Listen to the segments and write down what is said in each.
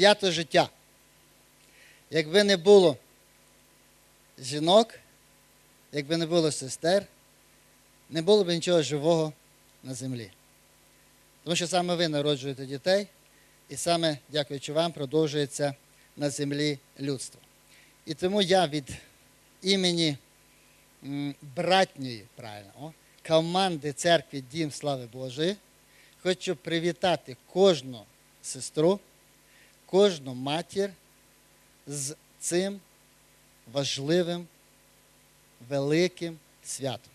свято життя. Якби не було жінок, якби не було сестер, не було б нічого живого на землі. Тому що саме ви народжуєте дітей, і саме, дякуючи вам, продовжується на землі людство. І тому я від імені братньої, правильно, о, команди церкви Дім Слави Божої хочу привітати кожну сестру, кожну матір з цим важливим, великим святом.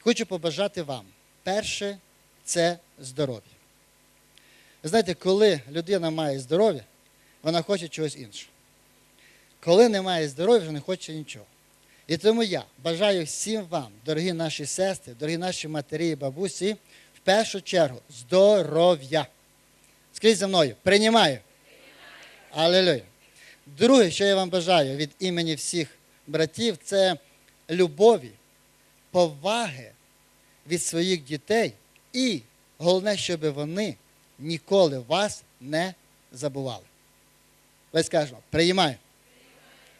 Хочу побажати вам. Перше це здоров'я. Ви знаєте, коли людина має здоров'я, вона хоче чогось іншого. Коли немає здоров'я, вже не хоче нічого. І тому я бажаю всім вам, дорогі наші сестри, дорогі наші матері і бабусі, в першу чергу здоров'я. Скажіть за мною, приймаю. Алілуя. Друге, що я вам бажаю від імені всіх братів, це любові, поваги від своїх дітей і головне, щоб вони ніколи вас не забували. Ви скажемо, приймаю.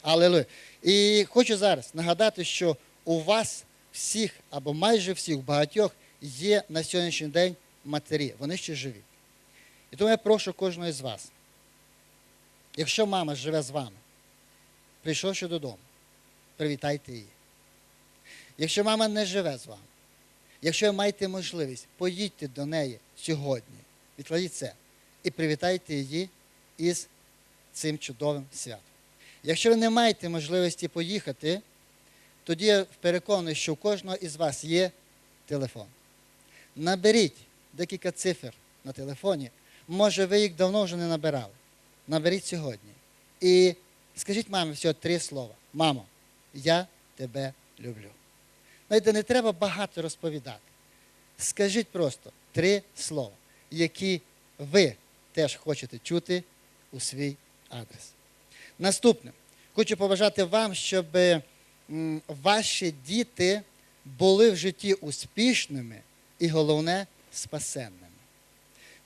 Алілуя. І хочу зараз нагадати, що у вас всіх або майже всіх, багатьох є на сьогоднішній день матері. Вони ще живі. І тому я прошу кожного з вас, якщо мама живе з вами, прийшовши додому, привітайте її. Якщо мама не живе з вами, якщо ви маєте можливість, поїдьте до неї сьогодні, відкладіть це і привітайте її із цим чудовим святом. Якщо ви не маєте можливості поїхати, тоді я переконаний, що у кожного із вас є телефон. Наберіть декілька цифр на телефоні. Може, ви їх давно вже не набирали. Наберіть сьогодні. І скажіть мамі всього три слова. Мамо, я тебе люблю. Знаєте, не треба багато розповідати. Скажіть просто три слова, які ви теж хочете чути у свій адрес. Наступне, хочу побажати вам, щоб ваші діти були в житті успішними і головне спасенними.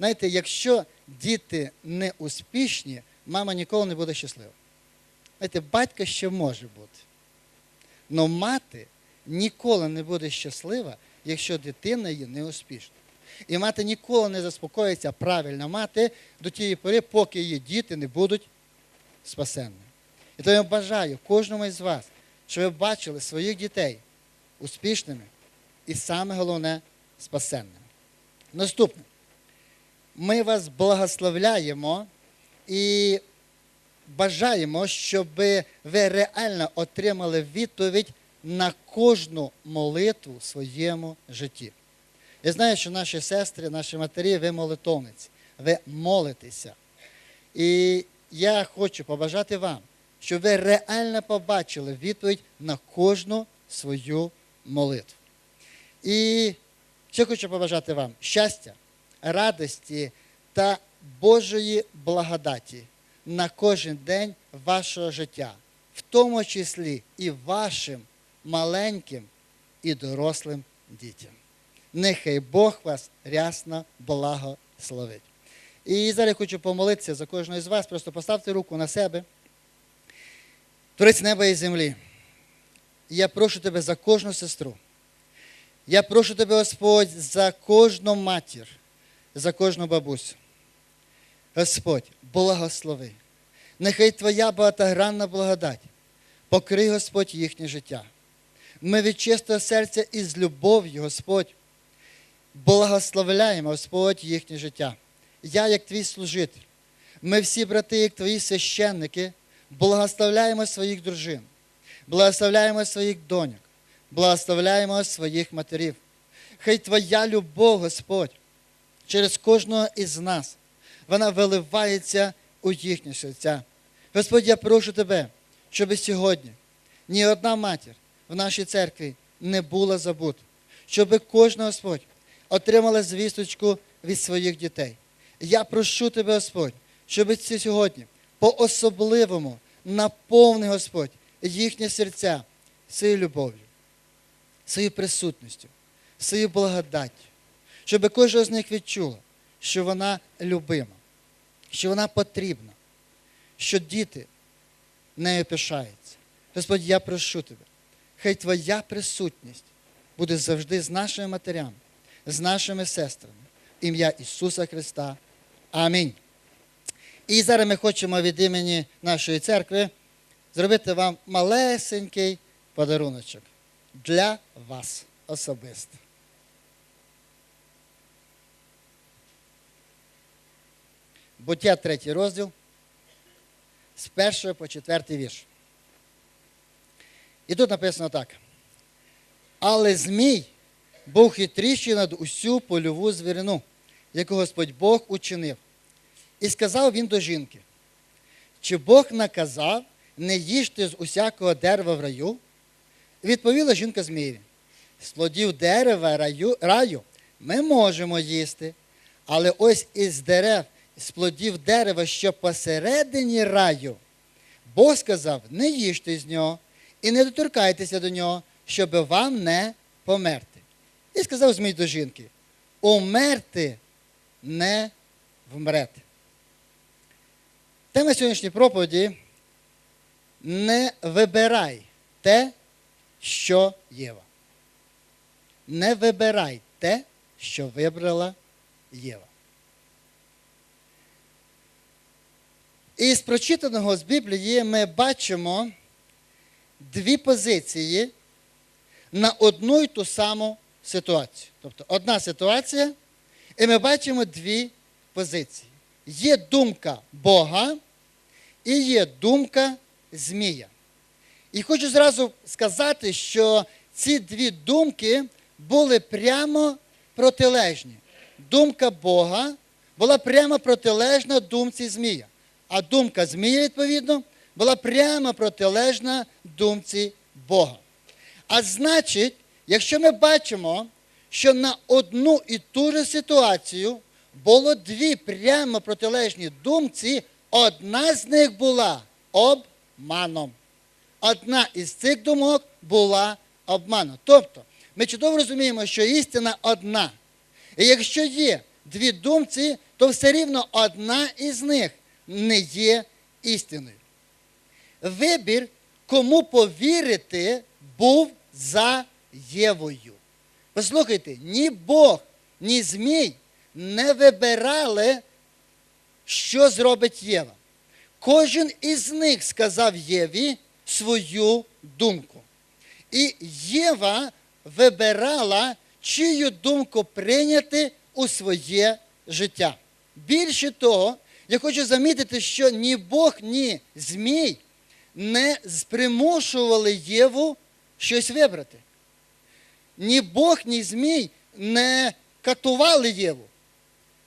Знаєте, якщо діти не успішні, мама ніколи не буде щаслива. Знаєте, батько ще може бути. але мати ніколи не буде щаслива, якщо дитина є неуспішна. І мати ніколи не заспокоїться, правильна мати до тієї пори, поки її діти не будуть спасенними. І тому я бажаю кожному із вас, щоб ви бачили своїх дітей успішними і саме головне спасенними. Наступне. Ми вас благословляємо і бажаємо, щоб ви реально отримали відповідь на кожну молитву в своєму житті. Я знаю, що наші сестри, наші матері, ви молитовниці, ви молитеся. І я хочу побажати вам, щоб ви реально побачили відповідь на кожну свою молитву. І ще хочу побажати вам щастя, радості та Божої благодаті на кожен день вашого життя, в тому числі і вашим маленьким і дорослим дітям. Нехай Бог вас рясно благословить. І зараз я хочу помолитися за кожного з вас. Просто поставте руку на себе. Творець неба і землі. Я прошу тебе за кожну сестру. Я прошу тебе, Господь, за кожну матір, за кожну бабусю. Господь, благослови. Нехай Твоя багатогранна благодать покрий, Господь, їхнє життя. Ми від чистого серця і з любов'ю, Господь, благословляємо, Господь, їхнє життя. Я, як твій служитель, ми всі брати, як твої священники, благословляємо своїх дружин, благословляємо своїх доньок, благословляємо своїх матерів. Хай Твоя любов, Господь, через кожного із нас, вона виливається у їхнє серця. Господь, я прошу Тебе, щоб сьогодні ні одна матір в нашій церкві не була забута, щоб кожна Господь отримала звісточку від своїх дітей. Я прошу тебе, Господь, щоб ці сьогодні по-особливому наповни, Господь, їхні серця своєю любов'ю, своєю присутністю, своєю благодаттю, щоб кожна з них відчула, що вона любима, що вона потрібна, що діти нею пишаються. Господь, я прошу тебе, хай Твоя присутність буде завжди з нашими матерями, з нашими сестрами. Ім'я Ісуса Христа. Амінь. І зараз ми хочемо від імені нашої церкви зробити вам малесенький подаруночок для вас особисто. Буття третій розділ з першого по четвертий вірш. І тут написано так. Але Змій був хитріший над усю польову звірину, яку Господь Бог учинив. І сказав він до жінки: чи Бог наказав не їжте з усякого дерева в раю? Відповіла жінка Змієві: з плодів дерева раю, раю ми можемо їсти, але ось із дерев, з плодів дерева, що посередині раю, Бог сказав: не їжте з нього і не доторкайтеся до нього, щоб вам не померти. І сказав Змій до жінки: умерти не вмрете. Тема сьогоднішньої проповіді не вибирай те, що Єва. Не вибирай те, що вибрала Єва. Із прочитаного з Біблії ми бачимо дві позиції на одну й ту саму ситуацію. Тобто одна ситуація, і ми бачимо дві позиції. Є думка Бога і є думка Змія. І хочу зразу сказати, що ці дві думки були прямо протилежні. Думка Бога була прямо протилежна думці Змія. А думка Змія, відповідно, була прямо протилежна думці Бога. А значить, якщо ми бачимо, що на одну і ту ж ситуацію було дві прямо протилежні думці, одна з них була обманом. Одна із цих думок була обманом. Тобто, ми чудово розуміємо, що істина одна. І якщо є дві думці, то все рівно одна із них не є істиною. Вибір, кому повірити, був за Євою. Послухайте, ні Бог, ні Змій не вибирали, що зробить Єва. Кожен із них сказав Єві свою думку. І Єва вибирала, чию думку прийняти у своє життя. Більше того, я хочу замітити, що ні Бог, ні Змій не примушували Єву щось вибрати. Ні Бог, ні Змій не катували Єву,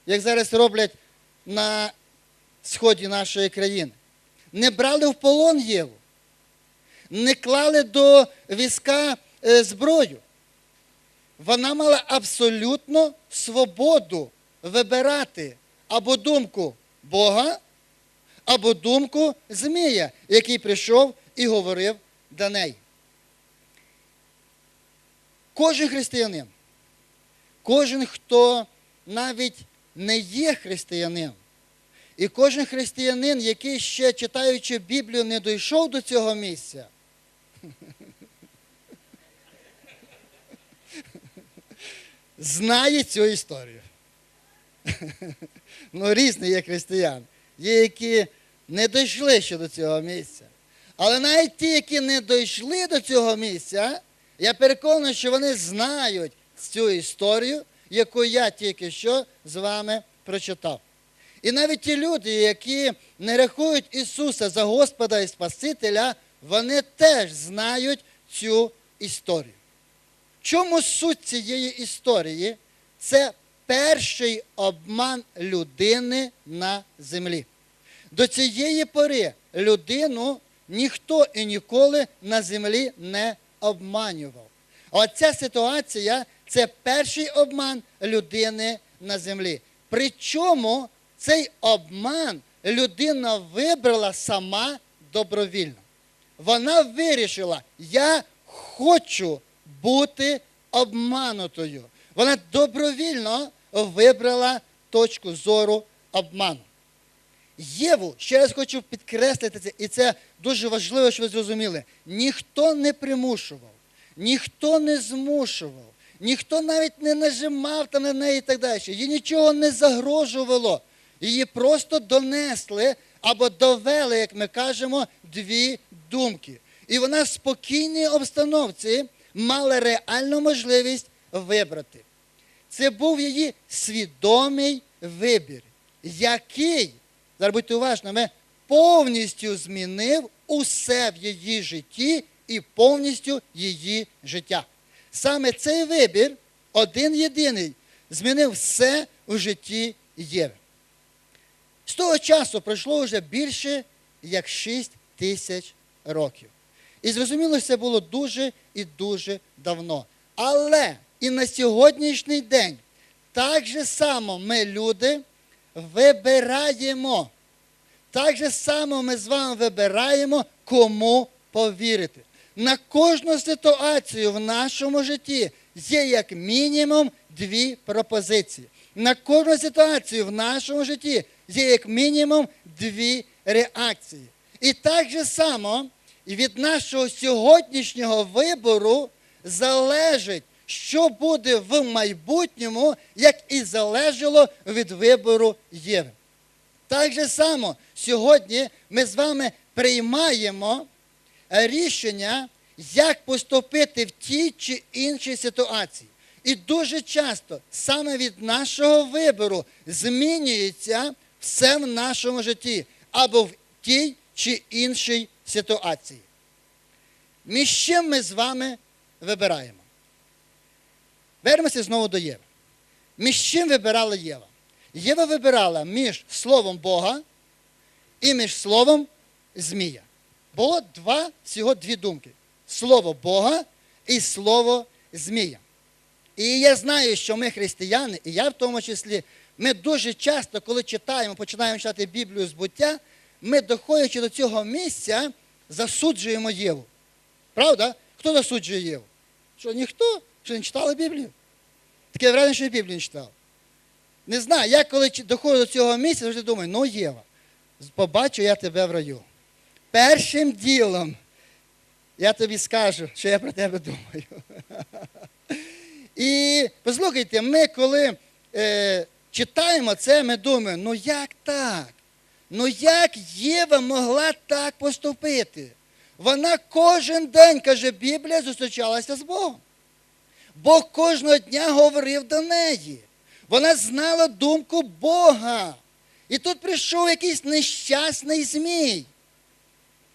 як зараз роблять на сході нашої країни. Не брали в полон Єву, не клали до візка е, зброю. Вона мала абсолютно свободу вибирати або думку Бога, або думку Змія, який прийшов і говорив до неї. Кожен християнин, кожен, хто навіть не є християнином, і кожен християнин, який ще читаючи Біблію, не дійшов до цього місця, знає цю історію. Ну, різні є християн. Є, які не дійшли ще до цього місця. Але навіть ті, які не дійшли до цього місця, я переконаний, що вони знають цю історію, яку я тільки що з вами прочитав. І навіть ті люди, які не рахують Ісуса за Господа і Спасителя, вони теж знають цю історію. Чому суть цієї історії? Це перший обман людини на землі. До цієї пори людину ніхто і ніколи на землі не обманював. Оця ситуація це перший обман людини на землі. Причому цей обман людина вибрала сама добровільно. Вона вирішила, я хочу бути обманутою. Вона добровільно вибрала точку зору обману. Єву, ще раз хочу підкреслити це, і це дуже важливо, щоб ви зрозуміли. Ніхто не примушував, ніхто не змушував, ніхто навіть не нажимав на неї і так далі. Їй нічого не загрожувало. Її просто донесли або довели, як ми кажемо, дві думки. І вона в спокійній обстановці мала реальну можливість вибрати. Це був її свідомий вибір, який, зараз будьте уважними, повністю змінив усе в її житті і повністю її життя. Саме цей вибір, один єдиний, змінив все у житті Єви. З того часу пройшло вже більше як 6 тисяч років. І зрозуміло, це було дуже і дуже давно. Але і на сьогоднішній день так же само ми, люди, вибираємо. Так же само ми з вами вибираємо, кому повірити. На кожну ситуацію в нашому житті є як мінімум дві пропозиції. На кожну ситуацію в нашому житті є як мінімум дві реакції. І так же само від нашого сьогоднішнього вибору залежить, що буде в майбутньому, як і залежало від вибору Єви. Так же само сьогодні ми з вами приймаємо рішення, як поступити в тій чи іншій ситуації. І дуже часто саме від нашого вибору змінюється все в нашому житті або в тій чи іншій ситуації. Між чим ми з вами вибираємо? Вернемося знову до Єви. Між чим вибирала Єва? Єва вибирала між Словом Бога і між Словом Змія. Було два, всього дві думки: Слово Бога і Слово Змія. І я знаю, що ми, християни, і я в тому числі, ми дуже часто, коли читаємо, починаємо читати Біблію з буття, ми, доходячи до цього місця, засуджуємо Єву. Правда? Хто засуджує Єву? Що ніхто? Що не читали Біблію? Таке враження, що я Біблію не читав. Не знаю, я коли доходжу до цього місця, завжди думаю, ну Єва, побачу я тебе в раю. Першим ділом я тобі скажу, що я про тебе думаю. І послухайте, ми коли е, читаємо це, ми думаємо, ну як так? Ну як Єва могла так поступити? Вона кожен день, каже Біблія, зустрічалася з Богом. Бог кожного дня говорив до неї. Вона знала думку Бога. І тут прийшов якийсь нещасний змій.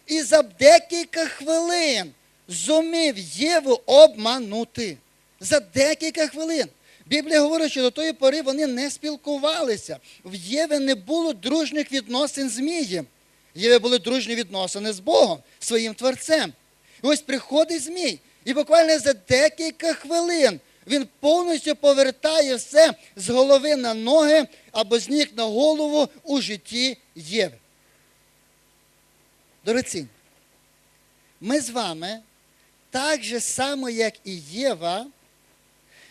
І за декілька хвилин зумів Єву обманути. За декілька хвилин. Біблія говорить, що до тої пори вони не спілкувалися. В Єві не було дружніх відносин з Змієм. В Єві були дружні відносини з Богом, своїм творцем. І ось приходить Змій, і буквально за декілька хвилин він повністю повертає все з голови на ноги або з ніг на голову у житті Єви. Дорогоцінні, ми з вами так же само, як і Єва,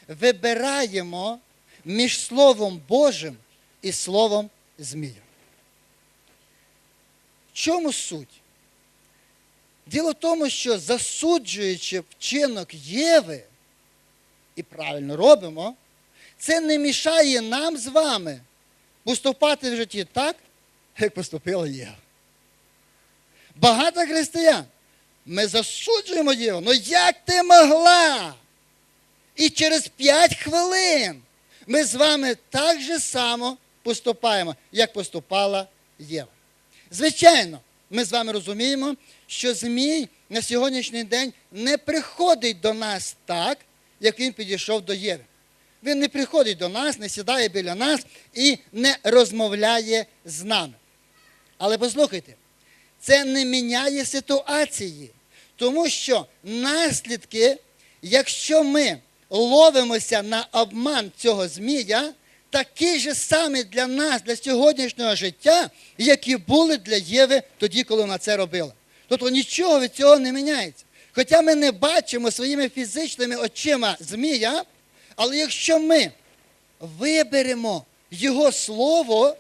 вибираємо між Словом Божим і Словом Змія. В чому суть? Діло в тому, що засуджуючи вчинок Єви, і правильно робимо, це не мішає нам з вами поступати в житті так, як поступила Єва. Багато християн. Ми засуджуємо Єву. Ну як ти могла? І через 5 хвилин ми з вами так же само поступаємо, як поступала Єва. Звичайно, ми з вами розуміємо, що Змій на сьогоднішній день не приходить до нас так, як він підійшов до Єви. Він не приходить до нас, не сідає біля нас і не розмовляє з нами. Але послухайте, це не міняє ситуації, тому що наслідки, якщо ми ловимося на обман цього змія, такі ж самі для нас, для сьогоднішнього життя, які були для Єви тоді, коли вона це робила. Тобто нічого від цього не міняється. Хоча ми не бачимо своїми фізичними очима змія, але якщо ми виберемо його слово,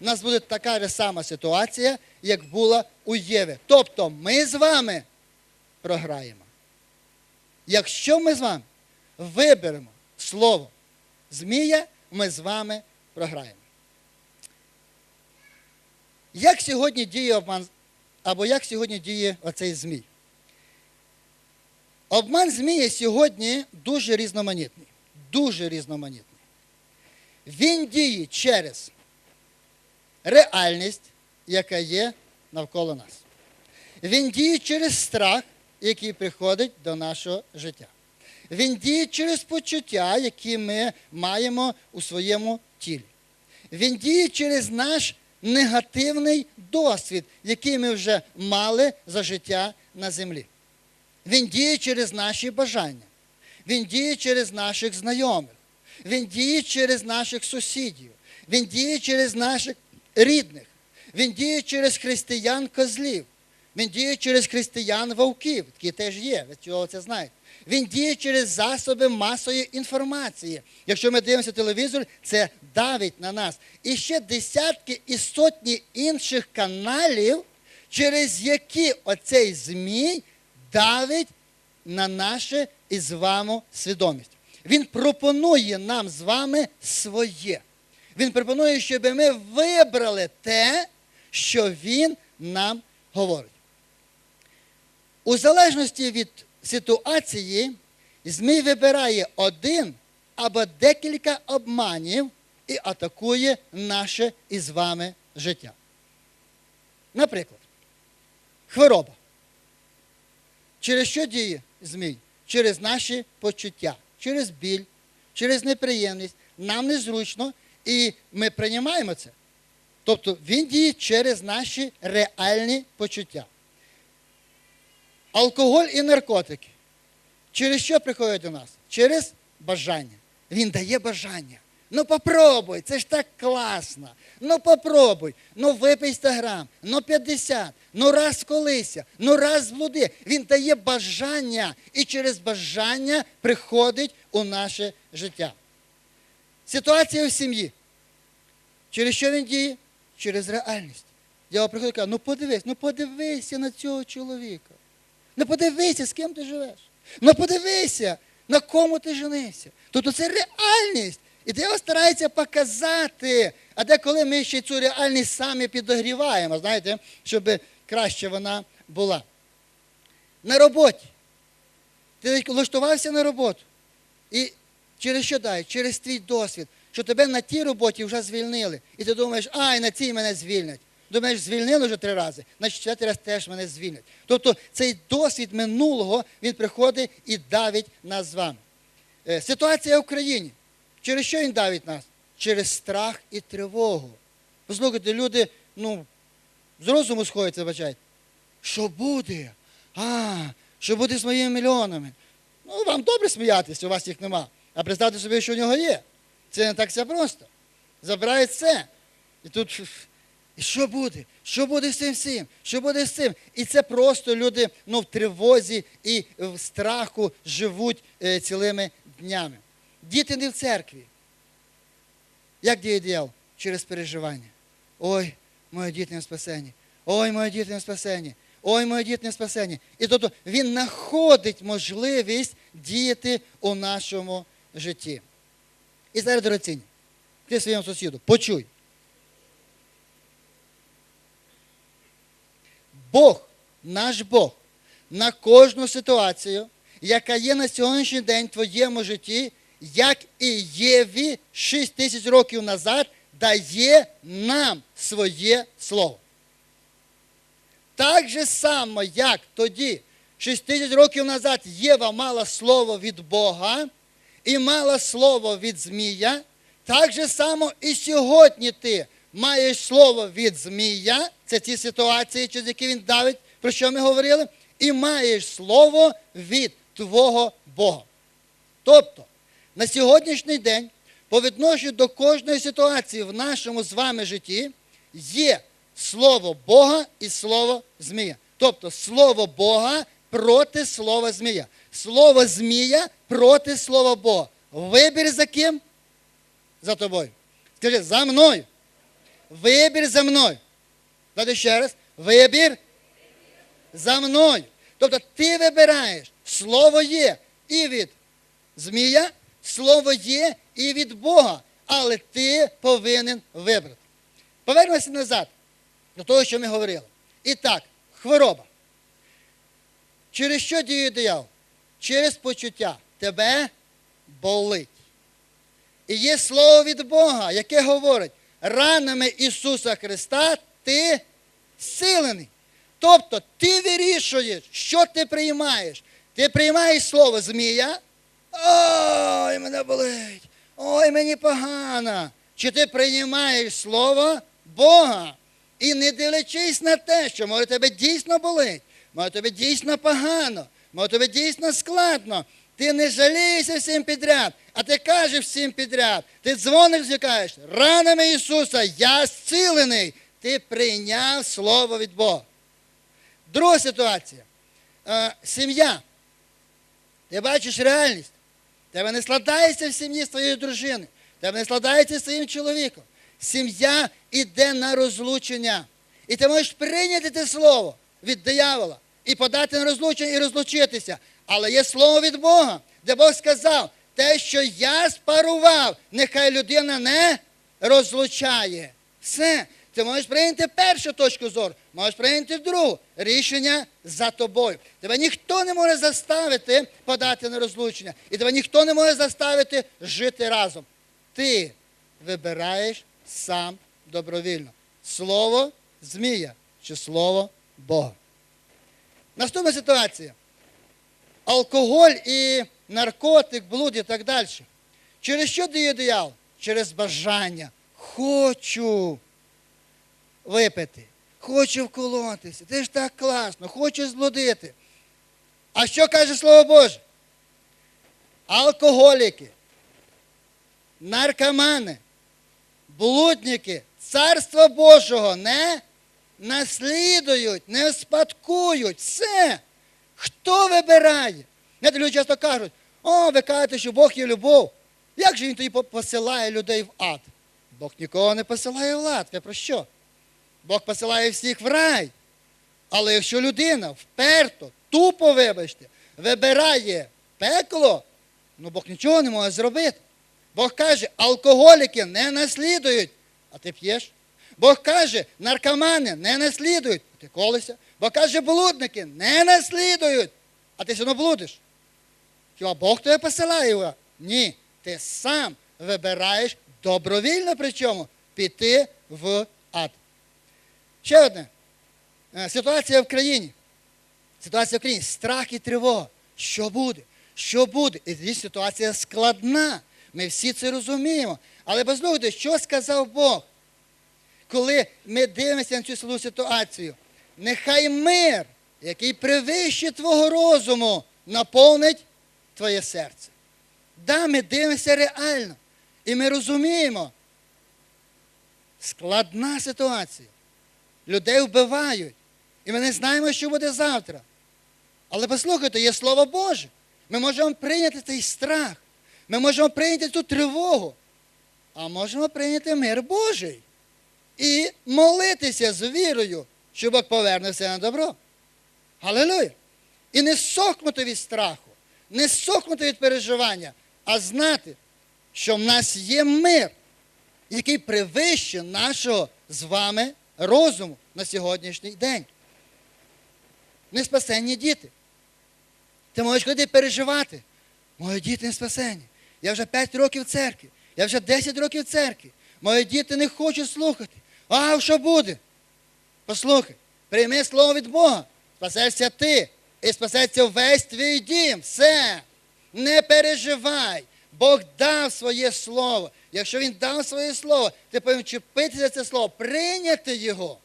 у нас буде така ж сама ситуація, як була у Єви. Тобто ми з вами програємо. Якщо ми з вами виберемо слово змія, ми з вами програємо. Як сьогодні діє обман, або як сьогодні діє оцей змій? Обман змія сьогодні дуже різноманітний. Дуже різноманітний. Він діє через реальність, яка є навколо нас. Він діє через страх, який приходить до нашого життя. Він діє через почуття, які ми маємо у своєму тілі. Він діє через наш негативний досвід, який ми вже мали за життя на землі. Він діє через наші бажання. Він діє через наших знайомих. Він діє через наших сусідів. Він діє через наших рідних. Він діє через християн козлів. Він діє через християн вовків, які теж є, ви цього це знаєте. Він діє через засоби масової інформації. Якщо ми дивимося телевізор, це давить на нас. І ще десятки і сотні інших каналів, через які оцей змій давить на наше і з вами свідомість. Він пропонує нам з вами своє. Він пропонує, щоб ми вибрали те, що він нам говорить. У залежності від ситуації, Змій вибирає один або декілька обманів і атакує наше із вами життя. Наприклад, хвороба. Через що діє Змій? Через наші почуття, через біль, через неприємність. Нам незручно, і ми приймаємо це. Тобто він діє через наші реальні почуття. Алкоголь і наркотики. Через що приходять до нас? Через бажання. Він дає бажання. Ну попробуй, це ж так класно. Ну попробуй, ну випий 100 грам, ну 50, ну раз колися, ну раз зблуди. Він дає бажання і через бажання приходить у наше життя. Ситуація в сім'ї. Через що він діє? Через реальність. Я приходить і кажу, ну подивись, ну подивися на цього чоловіка. Ну подивися, з ким ти живеш. Ну подивися, на кому ти женився. Тобто це реальність. І диявол старається показати. А деколи ми ще цю реальність самі підогріваємо, знаєте, щоб краще вона була. На роботі. Ти влаштувався на роботу. І через що дай? Через твій досвід, що тебе на тій роботі вже звільнили. І ти думаєш, ай, на цій мене звільнять. Думаєш, звільнили вже три рази, значить четвертий раз теж мене звільнять. Тобто цей досвід минулого він приходить і давить нас з вами. Е, Ситуація в Україні. Через що він давить нас? Через страх і тривогу. Послухайте, люди, ну, з розуму сходяться, бачать. Що буде? А, що буде з моїми мільйонами? Ну, вам добре сміятися, у вас їх нема. А представте собі, що у нього є. Це не так все просто. Забирають все. І тут. І що буде? Що буде з цим всім? Що буде з цим? І це просто люди ну, в тривозі і в страху живуть е, цілими днями. Діти не в церкві. Як діє діяв? Через переживання. Ой, мої діти не спасені. Ой, мої діти не спасені. Ой, мої діти не спасені. І тобто він знаходить можливість діяти у нашому житті. І зараз дорогоцінні, ти своєму сусіду, почуй. Бог, наш Бог, на кожну ситуацію, яка є на сьогоднішній день в твоєму житті, як і Єві 6 тисяч років назад, дає нам своє слово. Так же само, як тоді, 6 тисяч років назад Єва мала слово від Бога і мала слово від Змія, так же само і сьогодні ти маєш слово від Змія, це ті ситуації, через які він давить, про що ми говорили, і маєш слово від твого Бога. Тобто, на сьогоднішній день, по відношенню до кожної ситуації в нашому з вами житті, є слово Бога і слово Змія. Тобто слово Бога проти слова Змія. Слово Змія проти слова Бога. Вибір за ким? За тобою. Скажи, за мною. Вибір за мною. Давайте ще раз. Вибір за мною. Тобто ти вибираєш. Слово є і від змія, слово є і від Бога. Але ти повинен вибрати. Повернемося назад до того, що ми говорили. І так, хвороба. Через що діє диявол? Через почуття. Тебе болить. І є слово від Бога, яке говорить, ранами Ісуса Христа ти зцілений. Тобто ти вирішуєш, що ти приймаєш. Ти приймаєш слово змія. Ой, мене болить. Ой, мені погано. Чи ти приймаєш слово Бога? І не дивлячись на те, що може тебе дійсно болить, може тебе дійсно погано, може тебе дійсно складно. Ти не жалієшся всім підряд, а ти кажеш всім підряд. Ти дзвониш кажеш, ранами Ісуса, я зцілений. Ти прийняв слово від Бога. Друга ситуація. Е, сім'я. Ти бачиш реальність. Тебе не складається в сім'ї з твоєю дружиною. Тебе не складається з своїм чоловіком. Сім'я йде на розлучення. І ти можеш прийняти те слово від диявола і подати на розлучення і розлучитися. Але є слово від Бога, де Бог сказав, те, що я спарував, нехай людина не розлучає. Все. Ти можеш прийняти першу точку зору, можеш прийняти другу. Рішення за тобою. Тебе ніхто не може заставити подати на розлучення. І тебе ніхто не може заставити жити разом. Ти вибираєш сам добровільно. Слово змія чи слово Бога. Наступна ситуація. Алкоголь і наркотик, блуд і так далі. Через що діє диявол? Через бажання. Хочу випити, хочу вколотися. Це ж так класно, хочу зблудити. А що каже Слово Боже? Алкоголіки, наркомани, блудники, царства Божого не наслідують, не спадкують. Все. Хто вибирає? Знаєте, люди часто кажуть, о, ви кажете, що Бог є любов. Як же він тоді посилає людей в ад? Бог нікого не посилає в ад. Ви про що? Бог посилає всіх в рай. Але якщо людина вперто, тупо, вибачте, вибирає пекло, ну Бог нічого не може зробити. Бог каже, алкоголіки не наслідують, а ти п'єш. Бог каже, наркомани не наслідують, а ти колися. Бог каже, блудники не наслідують, а ти все одно блудиш. Хіба Бог тебе посилає? його? Ні. Ти сам вибираєш добровільно, причому піти в ад. Ще одне. Е, Ситуація в країні. Ситуація в країні. Страх і тривога. Що буде? Що буде? І тоді ситуація складна. Ми всі це розуміємо. Але послухайте, що сказав Бог? Коли ми дивимося на цю ситуацію, нехай мир, який превище твого розуму, наповнить твоє серце. Да, ми дивимося реально. І ми розуміємо. Складна ситуація. Людей вбивають. І ми не знаємо, що буде завтра. Але послухайте, є Слово Боже. Ми можемо прийняти цей страх. Ми можемо прийняти цю тривогу. А можемо прийняти мир Божий. І молитися з вірою, що Бог поверне все на добро. Галилуя! І не сохнути від страху, не сохнути від переживання, а знати, що в нас є мир, який превище нашого з вами розуму на сьогоднішній день. Не спасенні діти. Ти можеш ходити переживати. Мої діти не спасені. Я вже 5 років в церкві, я вже 10 років в церкві. Мої діти не хочуть слухати. А що буде? Послухай, прийми слово від Бога. Спасешся ти і спасеться весь твій дім. Все. Не переживай. Бог дав своє слово. Якщо Він дав своє слово, ти повинен чіпитися це слово, прийняти його.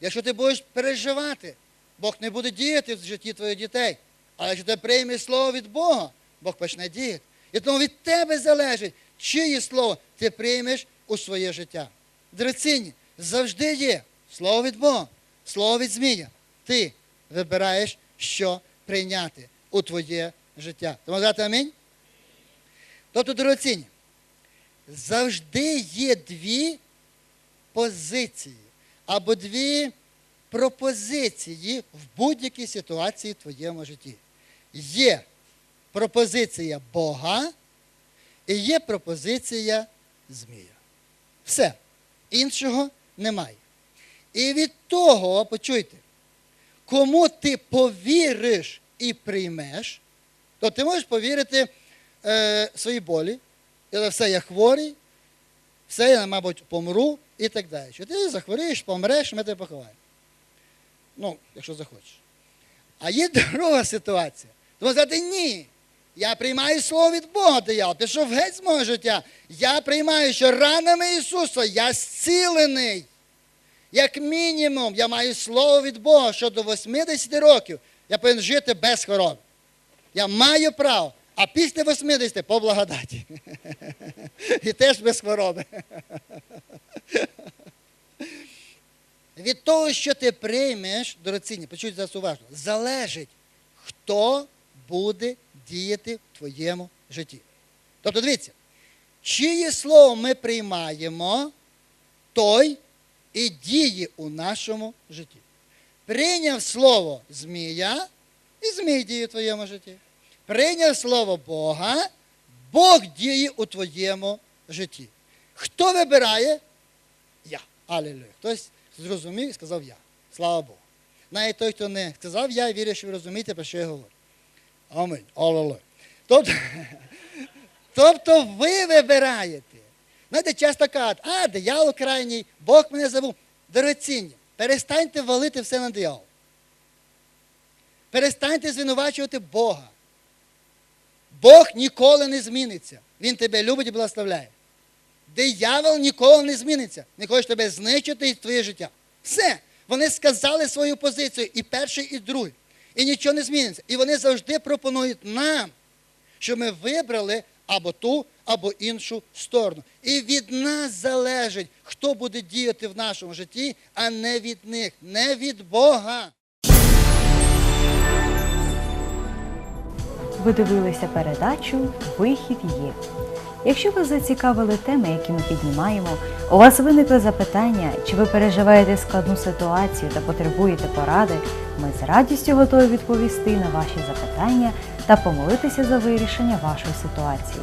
Якщо ти будеш переживати, Бог не буде діяти в житті твоїх дітей. Але якщо ти приймеш слово від Бога, Бог почне діяти. І тому від тебе залежить, чиє слово ти приймеш у своє життя. Драцинні, завжди є слово від Бога, слово від Змія. Ти вибираєш, що прийняти у твоє життя. Тому сказати амінь? Тобто, дорогоцінні, завжди є дві позиції або дві пропозиції в будь-якій ситуації в твоєму житті. Є пропозиція Бога і є пропозиція Змія. Все. Іншого немає. І від того, почуйте, кому ти повіриш і приймеш, то ти можеш повірити е, своїй болі, але все, я хворий, все, я, мабуть, помру і так далі. Що ти захворієш, помреш, ми тебе поховаємо. Ну, якщо захочеш. А є друга ситуація. Тому сказати, ні. Я приймаю слово від Бога, диявол, пішов геть з мого життя. Я приймаю, що ранами Ісуса я зцілений. Як мінімум, я маю слово від Бога, що до 80 років я повинен жити без хвороби. Я маю право, а після 80 по благодаті. І теж без хвороби. Від того, що ти приймеш, дорогоцінні, почуйте зараз уважно, залежить, хто буде діяти в твоєму житті. Тобто, дивіться, чиє слово ми приймаємо, той і діє у нашому житті. Прийняв слово Змія, і Змій діє у твоєму житті. Прийняв слово Бога, Бог діє у твоєму житті. Хто вибирає? Я. Алілуя. Хтось зрозумів і сказав я. Слава Богу. Навіть той, хто не сказав я, вірю, що ви розумієте, про що я говорю. Амінь. Алілуя. Тобто, тобто ви вибираєте. Знаєте, часто кажуть, а, диявол крайній, Бог мене забув. Дорогоцінні, перестаньте валити все на диявол. Перестаньте звинувачувати Бога. Бог ніколи не зміниться. Він тебе любить і благословляє. Диявол ніколи не зміниться. Не хоче тебе знищити і твоє життя. Все. Вони сказали свою позицію і перший, і другий. І нічого не зміниться. І вони завжди пропонують нам, що ми вибрали або ту, або іншу сторону. І від нас залежить, хто буде діяти в нашому житті, а не від них, не від Бога. Ви дивилися передачу Вихід є. Якщо вас зацікавили теми, які ми піднімаємо, у вас виникли запитання, чи ви переживаєте складну ситуацію та потребуєте поради, ми з радістю готові відповісти на ваші запитання та помолитися за вирішення вашої ситуації.